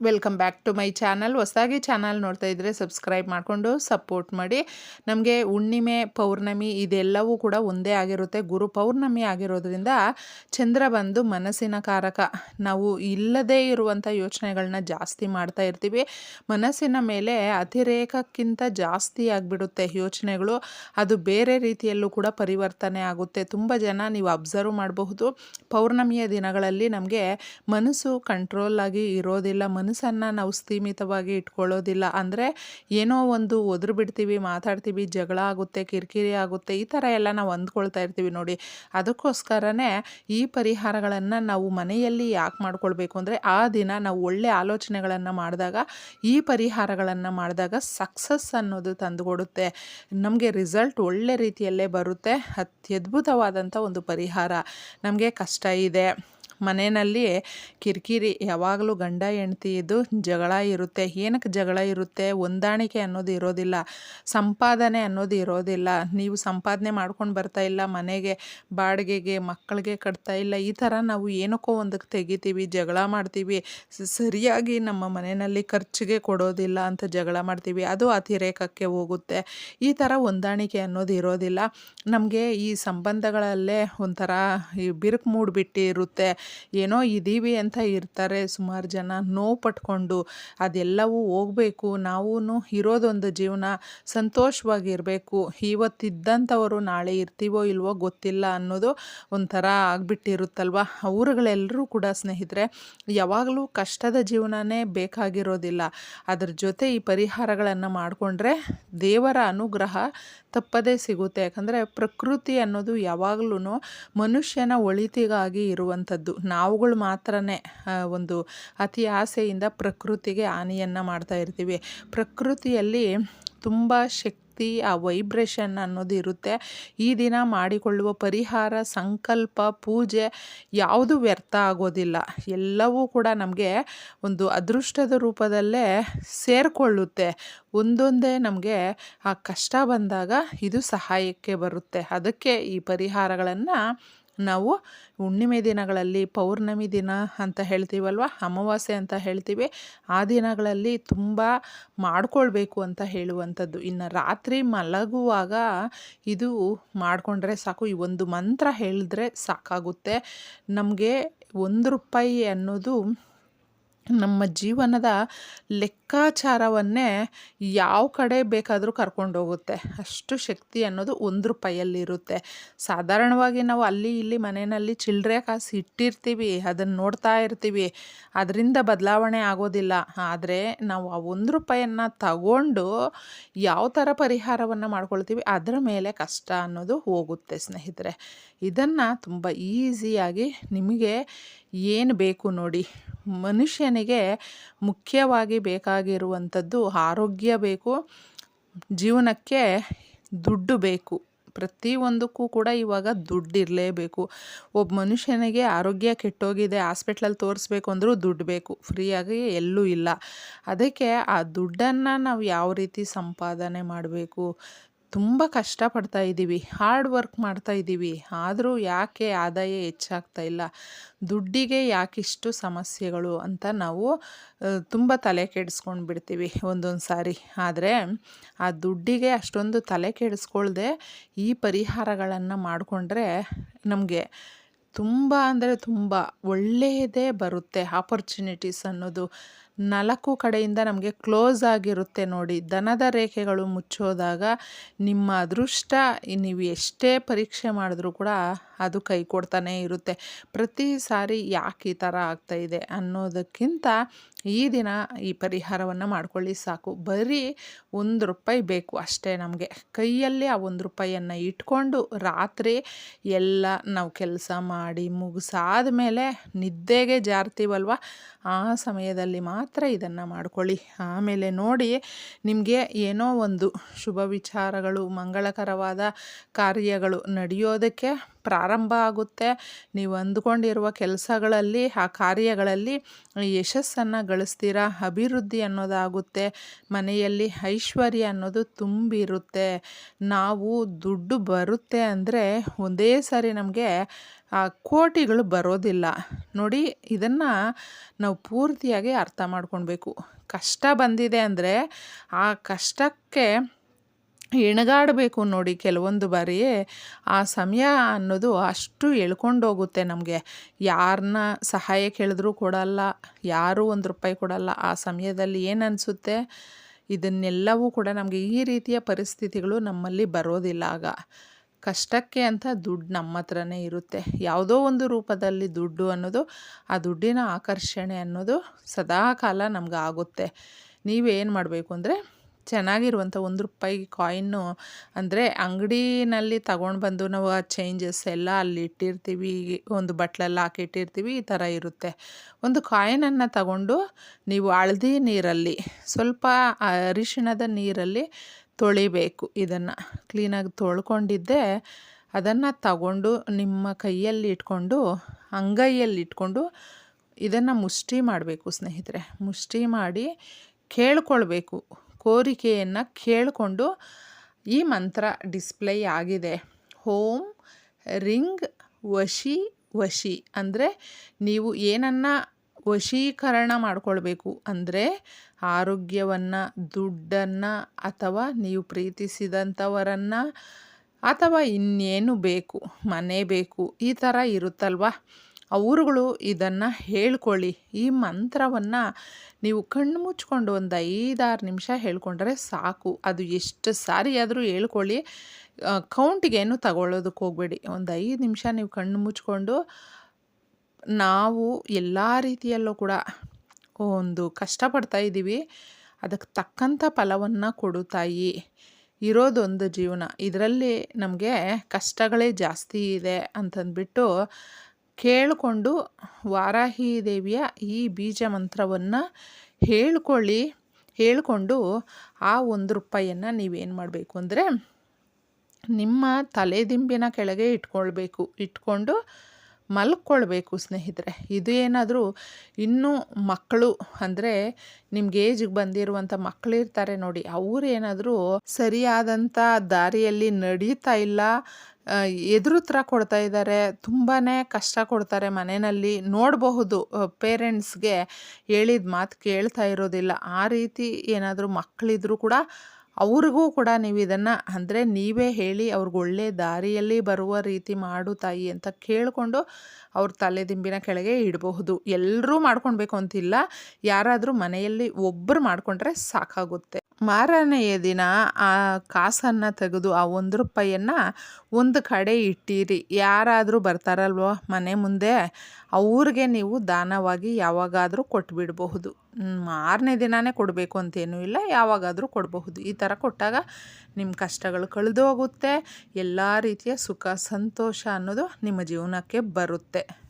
Welcome back to my channel. ಹೊಸದಾಗಿ channel ನೋಡ್ತಾ ಇದ್ದರೆ ಸಬ್ಸ್ಕ್ರೈಬ್ ಮಾಡಿಕೊಂಡು ಸಪೋರ್ಟ್ ಮಾಡಿ. ನಮಗೆ ಹುಣ್ಣಿಮೆ, ಪೌರ್ಣಮಿ ಇದೆಲ್ಲವೂ ಕೂಡ ಒಂದೇ ಆಗಿರುತ್ತೆ. ಗುರು ಪೌರ್ಣಮಿ ಆಗಿರೋದ್ರಿಂದ ಚಂದ್ರ ಬಂದು ಮನಸ್ಸಿನ ಕಾರಕ. ನಾವು ಇಲ್ಲದೇ ಇರುವಂಥ ಯೋಚನೆಗಳನ್ನ ಜಾಸ್ತಿ ಮಾಡ್ತಾ ಇರ್ತೀವಿ. ಮನಸ್ಸಿನ ಮೇಲೆ ಅತಿರೇಕಕ್ಕಿಂತ ಜಾಸ್ತಿ ಆಗಿಬಿಡುತ್ತೆ ಯೋಚನೆಗಳು. ಅದು ಬೇರೆ ರೀತಿಯಲ್ಲೂ ಕೂಡ ಪರಿವರ್ತನೆ ಆಗುತ್ತೆ. ತುಂಬ ಜನ ನೀವು ಅಬ್ಸರ್ವ್ ಮಾಡಬಹುದು. ಪೌರ್ಣಮಿಯ ದಿನಗಳಲ್ಲಿ ನಮಗೆ ಮನಸ್ಸು ಕಂಟ್ರೋಲ್ ಆಗಿ ಇರೋದಿಲ್ಲ. ಮನಸ್ಸನ್ನು ನಾವು ಸ್ಥೀಮಿತವಾಗಿ ಇಟ್ಕೊಳ್ಳೋದಿಲ್ಲ. ಅಂದರೆ ಏನೋ ಒಂದು ಒದ್ರು ಬಿಡ್ತೀವಿ, ಮಾತಾಡ್ತೀವಿ, ಜಗಳ ಆಗುತ್ತೆ, ಕಿರಿಕಿರಿ ಆಗುತ್ತೆ, ಈ ಥರ ಎಲ್ಲ ನಾವು ಅಂದ್ಕೊಳ್ತಾ ಇರ್ತೀವಿ ನೋಡಿ. ಅದಕ್ಕೋಸ್ಕರನೇ ಈ ಪರಿಹಾರಗಳನ್ನು ನಾವು ಮನೆಯಲ್ಲಿ ಯಾಕೆ ಮಾಡ್ಕೊಳ್ಬೇಕು ಅಂದರೆ ಆ ದಿನ ನಾವು ಒಳ್ಳೆ ಆಲೋಚನೆಗಳನ್ನು ಮಾಡಿದಾಗ, ಈ ಪರಿಹಾರಗಳನ್ನು ಮಾಡಿದಾಗ ಸಕ್ಸಸ್ ಅನ್ನೋದು ತಂದುಕೊಡುತ್ತೆ. ನಮಗೆ ರಿಸಲ್ಟ್ ಒಳ್ಳೆ ರೀತಿಯಲ್ಲೇ ಬರುತ್ತೆ. ಅತ್ಯದ್ಭುತವಾದಂಥ ಒಂದು ಪರಿಹಾರ. ನಮಗೆ ಕಷ್ಟ ಇದೆ. ಮನೆಯಲ್ಲಿ ಕಿರಿಕಿರಿ ಯಾವಾಗಲೂ ಗಂಡ ಹೆಂಡತಿ ಇದು ಜಗಳ ಇರುತ್ತೆ. ಏನಕ್ಕೆ ಜಗಳ ಇರುತ್ತೆ? ಹೊಂದಾಣಿಕೆ ಅನ್ನೋದು ಇರೋದಿಲ್ಲ. ಸಂಪಾದನೆ ಅನ್ನೋದು ಇರೋದಿಲ್ಲ. ನೀವು ಸಂಪಾದನೆ ಮಾಡ್ಕೊಂಡು ಬರ್ತಾ ಇಲ್ಲ, ಮನೆಗೆ ಬಾಡಿಗೆಗೆ, ಮಕ್ಕಳಿಗೆ ಕಟ್ತಾ ಇಲ್ಲ, ಈ ಥರ ನಾವು ಏನಕ್ಕೋ ಒಂದಕ್ಕೆ ತೆಗಿತೀವಿ, ಜಗಳ ಮಾಡ್ತೀವಿ. ಸರಿಯಾಗಿ ನಮ್ಮ ಮನೆಯಲ್ಲಿ ಖರ್ಚಿಗೆ ಕೊಡೋದಿಲ್ಲ ಅಂತ ಜಗಳ ಮಾಡ್ತೀವಿ. ಅದು ಅತಿರೇಕಕ್ಕೆ ಹೋಗುತ್ತೆ. ಈ ಥರ ಹೊಂದಾಣಿಕೆ ಅನ್ನೋದು ಇರೋದಿಲ್ಲ. ನಮಗೆ ಈ ಸಂಬಂಧಗಳಲ್ಲೇ ಒಂಥರ ಈ ಬಿರುಕು ಮೂಡಿಬಿಟ್ಟಿರುತ್ತೆ. ಏನೋ ಇದ್ದೀವಿ ಅಂತ ಇರ್ತಾರೆ ಸುಮಾರು ಜನ ನೋವು ಪಟ್ಕೊಂಡು. ಅದೆಲ್ಲವೂ ಹೋಗಬೇಕು. ನಾವೂ ಇರೋದೊಂದು ಜೀವನ ಸಂತೋಷವಾಗಿರಬೇಕು. ಇವತ್ತಿದ್ದಂಥವರು ನಾಳೆ ಇರ್ತೀವೋ ಇಲ್ವೋ ಗೊತ್ತಿಲ್ಲ ಅನ್ನೋದು ಒಂಥರ ಆಗಿಬಿಟ್ಟಿರುತ್ತಲ್ವ? ಅವರುಗಳೆಲ್ಲರೂ ಕೂಡ ಸ್ನೇಹಿತರೆ, ಯಾವಾಗಲೂ ಕಷ್ಟದ ಜೀವನನೇ ಬೇಕಾಗಿರೋದಿಲ್ಲ. ಅದ್ರ ಜೊತೆ ಈ ಪರಿಹಾರಗಳನ್ನು ಮಾಡಿಕೊಂಡ್ರೆ ದೇವರ ಅನುಗ್ರಹ ತಪ್ಪದೇ ಸಿಗುತ್ತೆ. ಯಾಕಂದರೆ ಪ್ರಕೃತಿ ಅನ್ನೋದು ಯಾವಾಗಲೂ ಮನುಷ್ಯನ ಒಳಿತಿಗಾಗಿ ಇರುವಂಥದ್ದು. ನಾವುಗಳು ಮಾತ್ರನೇ ಒಂದು ಅತಿ ಆಸೆಯಿಂದ ಪ್ರಕೃತಿಗೆ ಹಾನಿಯನ್ನು ಮಾಡ್ತಾ ಇರ್ತೀವಿ. ಪ್ರಕೃತಿಯಲ್ಲಿ ತುಂಬ ಶಕ್ತಿ, ಆ ವೈಬ್ರೇಷನ್ ಅನ್ನೋದು ಇರುತ್ತೆ. ಈ ದಿನ ಮಾಡಿಕೊಳ್ಳುವ ಪರಿಹಾರ, ಸಂಕಲ್ಪ, ಪೂಜೆ ಯಾವುದು ವ್ಯರ್ಥ ಆಗೋದಿಲ್ಲ. ಎಲ್ಲವೂ ಕೂಡ ನಮಗೆ ಒಂದು ಅದೃಷ್ಟದ ರೂಪದಲ್ಲೇ ಸೇರಿಕೊಳ್ಳುತ್ತೆ. ಒಂದೊಂದೇ ನಮಗೆ ಆ ಕಷ್ಟ ಬಂದಾಗ ಇದು ಸಹಾಯಕ್ಕೆ ಬರುತ್ತೆ. ಅದಕ್ಕೆ ಈ ಪರಿಹಾರಗಳನ್ನು ನಾವು ಹುಣ್ಣಿಮೆ ದಿನಗಳಲ್ಲಿ ಪೌರ್ಣಮಿ ದಿನ ಅಂತ ಹೇಳ್ತೀವಲ್ವ? ಅಮಾವಾಸ್ಯೆ ಅಂತ ಹೇಳ್ತೀವಿ. ಆ ದಿನಗಳಲ್ಲಿ ತುಂಬ ಮಾಡ್ಕೊಳ್ಬೇಕು ಅಂತ ಹೇಳುವಂಥದ್ದು. ಇನ್ನು ರಾತ್ರಿ ಮಲಗುವಾಗ ಇದು ಮಾಡಿಕೊಂಡ್ರೆ ಸಾಕು. ಈ ಒಂದು ಮಂತ್ರ ಹೇಳಿದ್ರೆ ಸಾಕಾಗುತ್ತೆ. ನಮಗೆ ಒಂದು ರೂಪಾಯಿ ಅನ್ನೋದು ನಮ್ಮ ಜೀವನದ ಲೆಕ್ಕಾಚಾರವನ್ನೇ ಯಾವ ಕಡೆ ಬೇಕಾದರೂ ಕರ್ಕೊಂಡೋಗುತ್ತೆ. ಅಷ್ಟು ಶಕ್ತಿ ಅನ್ನೋದು ಒಂದು ರೂಪಾಯಲ್ಲಿರುತ್ತೆ ಸಾಧಾರಣವಾಗಿ ನಾವು ಅಲ್ಲಿ ಇಲ್ಲಿ ಮನೆಯಲ್ಲಿ ಚಿಲ್ಲರೆ ಕಾಸು ಇಟ್ಟಿರ್ತೀವಿ ಅದನ್ನು ನೋಡ್ತಾ ಇರ್ತೀವಿ. ಅದರಿಂದ ಬದಲಾವಣೆ ಆಗೋದಿಲ್ಲ. ಆದರೆ ನಾವು ಆ ಒಂದು ರೂಪಾಯಿಯನ್ನು ತಗೊಂಡು ಯಾವ ಥರ ಪರಿಹಾರವನ್ನು ಮಾಡ್ಕೊಳ್ತೀವಿ, ಅದರ ಮೇಲೆ ಕಷ್ಟ ಅನ್ನೋದು ಹೋಗುತ್ತೆ ಸ್ನೇಹಿತರೆ. ಇದನ್ನು ತುಂಬ ಈಸಿಯಾಗಿ ನಿಮಗೆ ಏನು ಬೇಕು ನೋಡಿ. ಮನುಷ್ಯನಿಗೆ ಮುಖ್ಯವಾಗಿ ಬೇಕಾಗಿರುವಂಥದ್ದು ಆರೋಗ್ಯ ಬೇಕು, ಜೀವನಕ್ಕೆ ದುಡ್ಡು ಬೇಕು. ಪ್ರತಿಯೊಂದಕ್ಕೂ ಕೂಡ ಇವಾಗ ದುಡ್ಡಿರಲೇಬೇಕು ಒಬ್ಬ ಮನುಷ್ಯನಿಗೆ ಆರೋಗ್ಯ ಕೆಟ್ಟೋಗಿದೆ, ಹಾಸ್ಪಿಟ್ಲಲ್ಲಿ ತೋರಿಸ್ಬೇಕು ಅಂದರೂ ದುಡ್ಡು ಬೇಕು. ಫ್ರೀಯಾಗಿ ಎಲ್ಲೂ ಇಲ್ಲ. ಅದಕ್ಕೆ ಆ ದುಡ್ಡನ್ನು ನಾವು ಯಾವ ರೀತಿ ಸಂಪಾದನೆ ಮಾಡಬೇಕು? ತುಂಬ ಕಷ್ಟಪಡ್ತಾ ಇದ್ದೀವಿ. ಹಾರ್ಡ್ ವರ್ಕ್ ಮಾಡ್ತಾ ಇದ್ದೀವಿ. ಆದರೂ ಯಾಕೆ ಆದಾಯ ಹೆಚ್ಚಾಗ್ತಾ ಇಲ್ಲ? ದುಡ್ಡಿಗೆ ಯಾಕಿಷ್ಟು ಸಮಸ್ಯೆಗಳು ಅಂತ ನಾವು ತುಂಬ ತಲೆ ಕೆಡಿಸ್ಕೊಂಡು ಬಿಡ್ತೀವಿ ಒಂದೊಂದು ಸಾರಿ. ಆದರೆ ಆ ದುಡ್ಡಿಗೆ ಅಷ್ಟೊಂದು ತಲೆ ಕೆಡಿಸ್ಕೊಳ್ದೆ ಈ ಪರಿಹಾರಗಳನ್ನು ಮಾಡಿಕೊಂಡ್ರೆ ನಮಗೆ ತುಂಬ ಅಂದರೆ ತುಂಬ ಒಳ್ಳೆಯದೇ ಬರುತ್ತೆ ಆಪರ್ಚುನಿಟೀಸ್ ಅನ್ನೋದು. ನಾಲ್ಕು ಕಡೆಯಿಂದ ನಮಗೆ ಕ್ಲೋಸ್ ಆಗಿರುತ್ತೆ ನೋಡಿ. ದನದ ರೇಖೆಗಳು ಮುಚ್ಚೋದಾಗ ನಿಮ್ಮ ಅದೃಷ್ಟ, ನೀವು ಎಷ್ಟೇ ಪರೀಕ್ಷೆ ಮಾಡಿದ್ರೂ ಕೂಡ ಅದು ಕೈ ಕೊಡ್ತಾನೇ ಇರುತ್ತೆ. ಪ್ರತಿ ಸಾರಿ ಯಾಕೆ ಈ ಥರ ಆಗ್ತಾಯಿದೆ ಅನ್ನೋದಕ್ಕಿಂತ ಈ ದಿನ ಈ ಪರಿಹಾರವನ್ನು ಮಾಡ್ಕೊಳ್ಳಿ ಸಾಕು. ಬರೀ ಒಂದು ರೂಪಾಯಿ ಬೇಕು ಅಷ್ಟೇ ನಮಗೆ. ಕೈಯಲ್ಲಿ ಆ ಒಂದು ರೂಪಾಯಿಯನ್ನು ಇಟ್ಕೊಂಡು ರಾತ್ರಿ ಎಲ್ಲ ನಾವು ಕೆಲಸ ಮಾಡಿ ಮುಗಿಸಾದ ಮೇಲೆ ನಿದ್ದೆಗೆ ಜಾರ್ತೀವಲ್ವ? ಆ ಸಮಯದಲ್ಲಿ ಮಾತ್ರ ಇದನ್ನು ಮಾಡ್ಕೊಳ್ಳಿ. ಆಮೇಲೆ ನೋಡಿ ನಿಮಗೆ ಏನೋ ಒಂದು ಶುಭ ವಿಚಾರಗಳು, ಮಂಗಳಕರವಾದ ಕಾರ್ಯಗಳು ನಡೆಯೋದಕ್ಕೆ ಪ್ರಾರಂಭ ಆಗುತ್ತೆ. ನೀವು ಅಂದುಕೊಂಡಿರುವ ಕೆಲಸಗಳಲ್ಲಿ, ಆ ಕಾರ್ಯಗಳಲ್ಲಿ ಯಶಸ್ಸನ್ನು ಗಳಿಸ್ತೀರಾ? ಅಭಿವೃದ್ಧಿ ಅನ್ನೋದಾಗುತ್ತೆ. ಮನೆಯಲ್ಲಿ ಐಶ್ವರ್ಯ ಅನ್ನೋದು ತುಂಬಿರುತ್ತೆ. ನಾವು ದುಡ್ಡು ಬರುತ್ತೆ ಅಂದರೆ ಒಂದೇ ಸಾರಿ ನಮಗೆ ಆ ಕೋಟಿಗಳು ಬರೋದಿಲ್ಲ. ನೋಡಿ, ಇದನ್ನು ನಾವು ಪೂರ್ತಿಯಾಗಿ ಅರ್ಥ ಮಾಡ್ಕೊಳ್ಬೇಕು. ಕಷ್ಟ ಬಂದಿದೆ ಅಂದರೆ ಆ ಕಷ್ಟಕ್ಕೆ ಹೆಣಗಾಡಬೇಕು ನೋಡಿ ಕೆಲವೊಂದು ಬಾರಿಯೇ. ಆ ಸಮಯ ಅನ್ನೋದು ಅಷ್ಟು ಎಳ್ಕೊಂಡೋಗುತ್ತೆ ನಮಗೆ. ಯಾರನ್ನ ಸಹಾಯ ಕೇಳಿದ್ರೂ ಕೊಡಲ್ಲ, ಯಾರೂ ಒಂದು ರೂಪಾಯಿ ಕೊಡಲ್ಲ. ಆ ಸಮಯದಲ್ಲಿ ಏನು ಅನಿಸುತ್ತೆ? ಇದನ್ನೆಲ್ಲವೂ ಕೂಡ ನಮಗೆ ಈ ರೀತಿಯ ಪರಿಸ್ಥಿತಿಗಳು ನಮ್ಮಲ್ಲಿ ಬರೋದಿಲ್ಲ ಆಗ. ಕಷ್ಟಕ್ಕೆ ಅಂತ ದುಡ್ಡು ನಮ್ಮ ಹತ್ರನೇ ಇರುತ್ತೆ. ಯಾವುದೋ ಒಂದು ರೂಪದಲ್ಲಿ ದುಡ್ಡು ಅನ್ನೋದು, ಆ ದುಡ್ಡಿನ ಆಕರ್ಷಣೆ ಅನ್ನೋದು ಸದಾ ಕಾಲ ನಮ್ಗೆ ಆಗುತ್ತೆ. ನೀವೇನು ಮಾಡಬೇಕು ಅಂದರೆ ಚೆನ್ನಾಗಿರುವಂಥ ಒಂದು ರೂಪಾಯಿ ಕಾಯಿನ್ನು ಅಂದರೆ ಅಂಗಡಿನಲ್ಲಿ ತಗೊಂಡು ಬಂದು ನಾವು ಆ ಚೇಂಜಸ್ ಎಲ್ಲ ಅಲ್ಲಿ ಇಟ್ಟಿರ್ತೀವಿ ಒಂದು ಬಟ್ಲಲ್ಲಿ ಹಾಕಿಟ್ಟಿರ್ತೀವಿ, ಈ ಥರ ಇರುತ್ತೆ. ಒಂದು ಕಾಯಿನನ್ನು ತಗೊಂಡು ನೀವು ಹಳದಿ ನೀರಲ್ಲಿ, ಸ್ವಲ್ಪ ಅರಿಶಿಣದ ನೀರಲ್ಲಿ ತೊಳಿಬೇಕು ಇದನ್ನು. ಕ್ಲೀನಾಗಿ ತೊಳ್ಕೊಂಡಿದ್ದೆ, ಅದನ್ನು ತಗೊಂಡು ನಿಮ್ಮ ಕೈಯಲ್ಲಿ ಇಟ್ಕೊಂಡು, ಅಂಗೈಯಲ್ಲಿ ಇಟ್ಕೊಂಡು ಇದನ್ನು ಮುಷ್ಟಿ ಮಾಡಬೇಕು ಸ್ನೇಹಿತರೆ. ಮುಷ್ಟಿ ಮಾಡಿ ಕೇಳ್ಕೊಳ್ಬೇಕು. ಕೋರಿಕೆಯನ್ನು ಕೇಳಿಕೊಂಡು ಈ ಮಂತ್ರ ಡಿಸ್ಪ್ಲೇ ಆಗಿದೆ. ಹೋಮ್ ರಿಂಗ್ ವಶಿ ವಶಿ ಅಂದರೆ ನೀವು ಏನನ್ನು ವಶೀಕರಣ ಮಾಡಿಕೊಳ್ಬೇಕು ಅಂದರೆ ಆರೋಗ್ಯವನ್ನು, ದುಡ್ಡನ್ನು ಅಥವಾ ನೀವು ಪ್ರೀತಿಸಿದಂಥವರನ್ನು ಅಥವಾ ಇನ್ನೇನು ಬೇಕು, ಮನೆ ಬೇಕು, ಈ ಥರ ಇರುತ್ತಲ್ವ? ಅವರುಗಳು ಇದನ್ನು ಹೇಳ್ಕೊಳ್ಳಿ. ಈ ಮಂತ್ರವನ್ನು ನೀವು ಕಣ್ಣು ಮುಚ್ಕೊಂಡು ಒಂದು ಐದಾರು ನಿಮಿಷ ಹೇಳ್ಕೊಂಡ್ರೆ ಸಾಕು. ಅದು ಎಷ್ಟು ಸಾರಿ ಆದರೂ ಹೇಳ್ಕೊಳ್ಳಿ. ಕೌಂಟಿಗೇನು ತಗೊಳ್ಳೋದಕ್ಕೆ ಹೋಗಬೇಡಿ. ಒಂದು ಐದು ನಿಮಿಷ ನೀವು ಕಣ್ಣು ಮುಚ್ಕೊಂಡು ನಾವು ಎಲ್ಲ ರೀತಿಯಲ್ಲೂ ಕೂಡ ಒಂದು ಕಷ್ಟಪಡ್ತಾ ಇದ್ದೀವಿ. ಅದಕ್ಕೆ ತಕ್ಕಂಥ ಫಲವನ್ನು ಕೊಡುತ್ತಾಯಿ ಇರೋದೊಂದು ಜೀವನ. ಇದರಲ್ಲಿ ನಮಗೆ ಕಷ್ಟಗಳೇ ಜಾಸ್ತಿ ಇದೆ ಅಂತಂದ್ಬಿಟ್ಟು ಕೇಳಿಕೊಂಡು ವಾರಾಹಿ ದೇವಿಯ ಈ ಬೀಜ ಮಂತ್ರವನ್ನು ಹೇಳ್ಕೊಳ್ಳಿ, ಹೇಳಿಕೊಂಡು ಆ ಒಂದು ರೂಪಾಯಿಯನ್ನು ನೀವೇನು ಮಾಡಬೇಕು ಅಂದರೆ ನಿಮ್ಮ ತಲೆದಿಂಬಿನ ಕೆಳಗೆ ಇಟ್ಕೊಳ್ಬೇಕು, ಇಟ್ಕೊಂಡು ಮಲ್ಕೊಳ್ಬೇಕು ಸ್ನೇಹಿತರೆ. ಇದು ಏನಾದರೂ ಇನ್ನೂ ಮಕ್ಕಳು ಅಂದರೆ ನಿಮ್ಗೆ ಏಜಿಗೆ ಬಂದಿರುವಂಥ ಮಕ್ಕಳಿರ್ತಾರೆ ನೋಡಿ, ಅವ್ರು ಏನಾದರೂ ಸರಿಯಾದಂಥ ದಾರಿಯಲ್ಲಿ ನಡೀತಾ ಇಲ್ಲ ಎದುರುತ್ರ ಕೊಡ್ತಾ ಇದ್ದಾರೆ ತುಂಬಾ ಕಷ್ಟ ಕೊಡ್ತಾರೆ ಮನೆಯಲ್ಲಿ. ನೋಡಬಹುದು ಪೇರೆಂಟ್ಸ್ಗೆ ಹೇಳಿದ ಮಾತು ಕೇಳ್ತಾ ಇರೋದಿಲ್ಲ. ಆ ರೀತಿ ಏನಾದರೂ ಮಕ್ಕಳಿದ್ರು ಕೂಡ ಅವ್ರಿಗೂ ಕೂಡ ನೀವು ಇದನ್ನು, ಅಂದರೆ ನೀವೇ ಹೇಳಿ ಅವ್ರಿಗೆ ಒಳ್ಳೆ ದಾರಿಯಲ್ಲಿ ಬರುವ ರೀತಿ ಮಾಡು ತಾಯಿ ಅಂತ ಕೇಳಿಕೊಂಡು ಅವ್ರ ತಲೆ ದಿಂಬಿನ ಕೆಳಗೆ ಇಡಬಹುದು. ಎಲ್ಲರೂ ಮಾಡ್ಕೊಳ್ಬೇಕು ಅಂತಿಲ್ಲ. ಯಾರಾದರೂ ಮನೆಯಲ್ಲಿ ಒಬ್ಬರು ಮಾಡಿಕೊಂಡ್ರೆ ಸಾಕಾಗುತ್ತೆ. ಮಾರನೆಯ ದಿನ ಆ ಕಾಸನ್ನು ತೆಗೆದು ಆ ಒಂದು ರೂಪಾಯಿಯನ್ನು ಒಂದು ಕಡೆ ಇಟ್ಟಿರಿ. ಯಾರಾದರೂ ಬರ್ತಾರಲ್ವೋ ಮನೆ ಮುಂದೆ, ಅವ್ರಿಗೆ ನೀವು ದಾನವಾಗಿ ಯಾವಾಗಾದರೂ ಕೊಟ್ಬಿಡಬಹುದು. ಮಾರನೇ ದಿನವೇ ಕೊಡಬೇಕು ಅಂತೇನೂ ಇಲ್ಲ, ಯಾವಾಗಾದರೂ ಕೊಡಬಹುದು. ಈ ಥರ ಕೊಟ್ಟಾಗ ನಿಮ್ಮ ಕಷ್ಟಗಳು ಕಳೆದು ಹೋಗುತ್ತೆ ಎಲ್ಲ ರೀತಿಯ ಸುಖ, ಸಂತೋಷ ಅನ್ನೋದು ನಿಮ್ಮ ಜೀವನಕ್ಕೆ ಬರುತ್ತೆ.